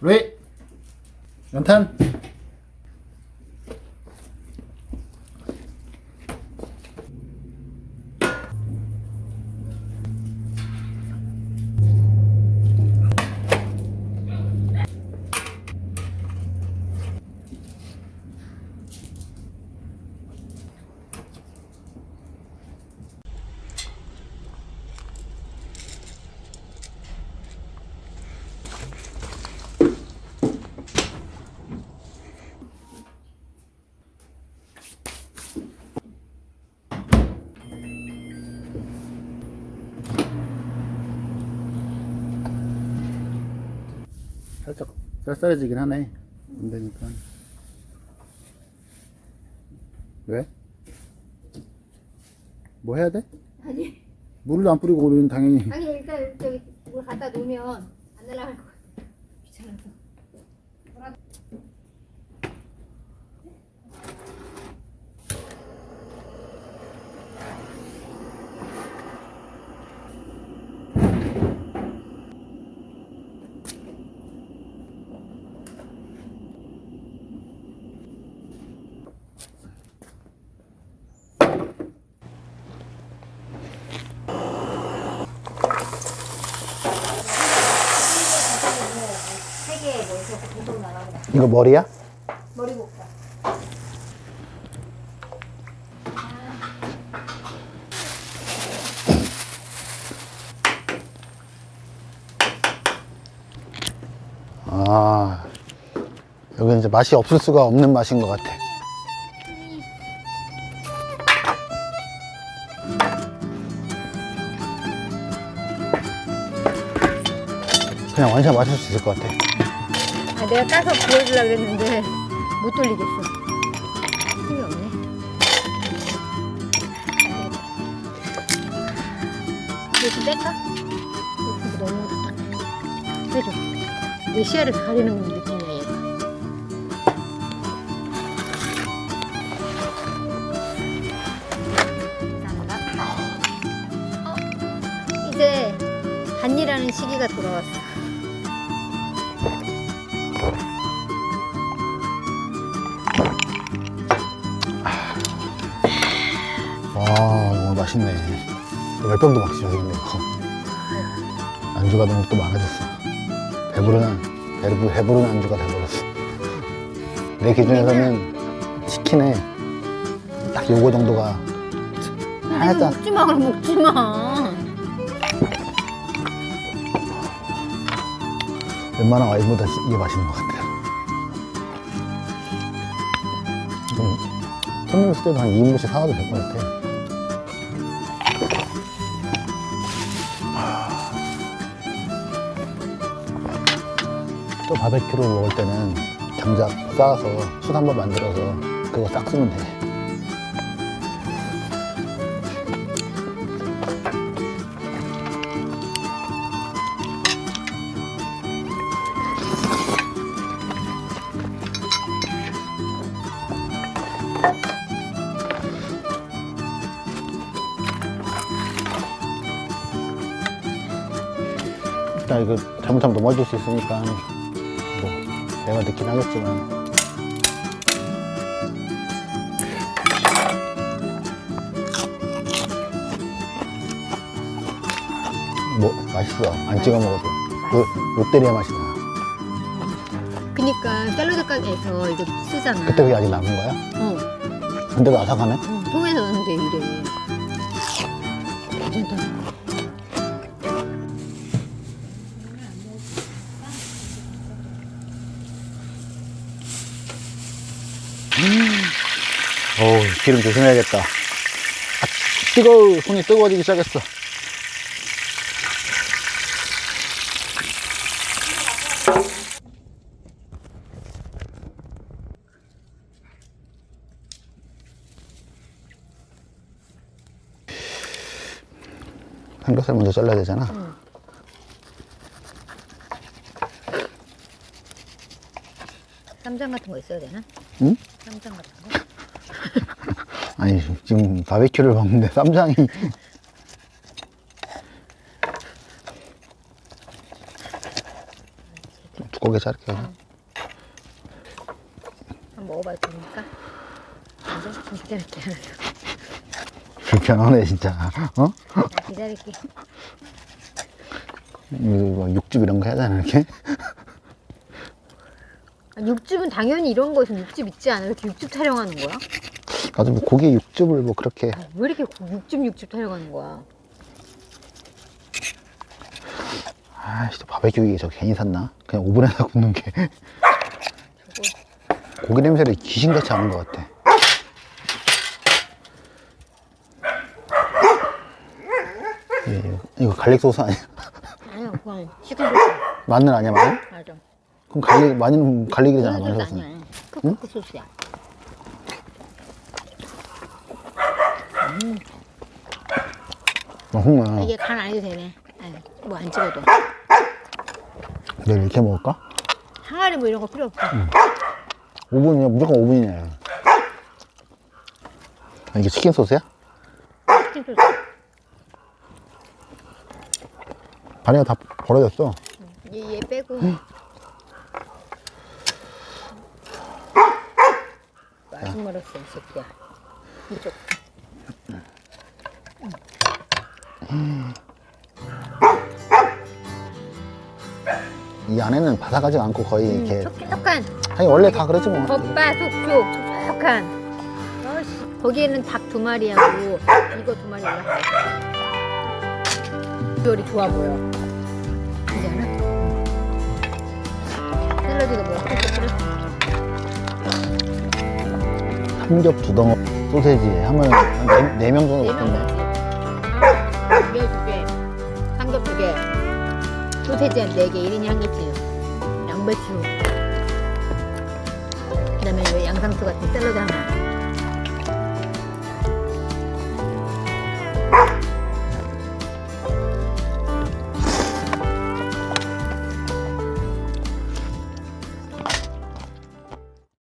로이 연탄 살짝 쌀쌀해지긴 하네 안 되니까 왜? 뭐 해야 돼? 아니, 물을 안 뿌리고 우리는 당연히 아니 일단 저기 뭘 갖다 놓으면 안 날아갈 것 같아. 귀찮아서. 세개 뭐 있어 계속 나가고 이거 머리야? 머리 볶아. 아 여기 이제 맛이 없을 수가 없는 맛인 것 같아 그냥 완샷 마실 수 있을 것 같아 아, 내가 따서 보여주려고 그랬는데 못 돌리겠어. 힘이 없네. 이거 좀 뺄까? 이거 너무 답답해. 해줘. 내 시야를 가리는 느낌이야, 얘가. 감사합니다. 어, 이제 반일하는 시기가 돌아왔어. 맛있네. 열병도 막 시작했네. 이거 안주가 너무 또 많아졌어. 배부른 배부, 배부른 안주가 돼버렸어. 내 기준에서는 치킨에 딱 요거 정도가 살짝 먹지 마, 그럼 먹지 마. 웬만한 와인보다 이게 맛있는 것 같아요. 좀 손님 있을 때도 한 2인분씩 사와도 될 것 같아 또 바베큐를 먹을 때는 장작 쌓아서 숯 한 번 만들어서 그거 싹 쓰면 돼. 일단 이거 잘못하면 넘어질 수 있으니까. 뭐 내가 늦긴 하겠지만 뭐 맛있어 안 찍어 먹어도 롯, 롯데리아 맛이 나 그니까 샐러드 가게에서 이거 쓰잖아. 그때 그게 아직 남은 거야? 어, 근데 왜 아삭하네? 어, 통에서 넣는데 이래. 괜찮다. 어우 기름 조심해야겠다. 아 뜨거워. 손이 뜨거워지기 시작했어. 삼겹살 먼저 잘라야 되잖아. 쌈장 같은 거 있어야 되나? 응? 쌈장 같은 거? 아니 지금 바베큐를 먹는데 쌈장이 좀 고개 자르게 그냥. 한번 먹어봐도 됩니까? 먼저 좀 기다릴게. 불편하네 진짜. 어? 나 기다릴게. 이거 뭐 육즙 이런 거 해야 되나 이렇게? 아, 육즙은 당연히 이런 거에서 육즙 있지 않아? 이렇게 육즙 타령하는 거야? 나도 뭐 고기에 육즙을 뭐 그렇게 아, 왜 이렇게 육즙 육즙 타령하는 거야? 아씨 바베큐 기계 저 괜히 샀나? 그냥 오븐에다 굽는 게 고기 냄새를 귀신같이 하는 것 같아. 예, 이거, 이거 갈릭 소스 아니야? 아니야, 그건 치킨 소스. 마늘 아니야 마늘? 맞아. 그럼 갈릭 마늘은 갈릭이잖아 이건 마늘 소스 소스. 아니야. 크크 소스야. 맛있네. 이게 간 안 해도 되네. 뭐 안 찍어도. 내일 이렇게 먹을까? 항아리 뭐 이런 거 필요 없어. 5분이야 무조건 5분이네. 아, 이게 치킨 소스야? 치킨 소스. 반이가 다 벌어졌어. 얘, 얘 빼고. 맛있 멀었어, 이 새끼야. 이쪽. 이 안에는 바삭하지 않고 거의 음, 이렇게 촉촉한 아니 원래 다 그러지 뭐. 겉바 속촉 촉촉한. 어씨. 거기에는 닭 두 마리하고 이거 두 마리 올라. 비주얼이 좋아 보여. 그지 않아? 샐러드도 뭐 kokkok 삼겹 두덩어 소세지 하면 한네명 정도 네명 먹던데. 가지. 두개 두 개. 삼겹 두 개. 소세지 한 네 개. 1인이 한 개씩. 양배추. 그다음에 왜 양상추 같은 샐러드 하나.